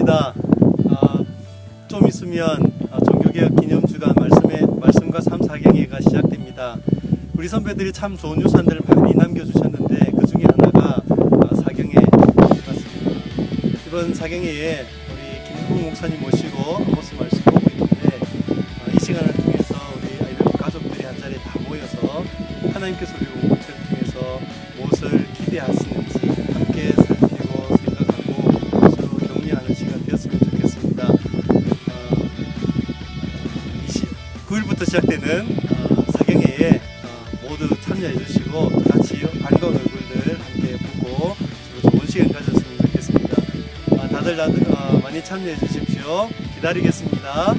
반갑습니다. 아, 좀 있으면 아, 종교개혁 기념주간 말씀의 말씀과 3, 4경회가 시작됩니다. 우리 선배들이 참 좋은 유산들을 많이 남겨주셨는데 그 중에 하나가 아, 사경회 같습니다. 이번 사경회에 우리 김국 목사님 모시고 한모습 말씀 보고 있는데 아, 이 시간을 통해서 우리 아이들 가족들이 한 자리에 다 모여서 하나님께서 우리 공동체를 통해서 무엇을 기대하시는 9일부터 시작되는 어, 사경회에 어, 모두 참여해 주시고 다 같이 반가운 얼굴들 함께 보고 좋은 시간 가졌으면 좋겠습니다. 아, 다들 다들 어, 많이 참여해 주십시오. 기다리겠습니다.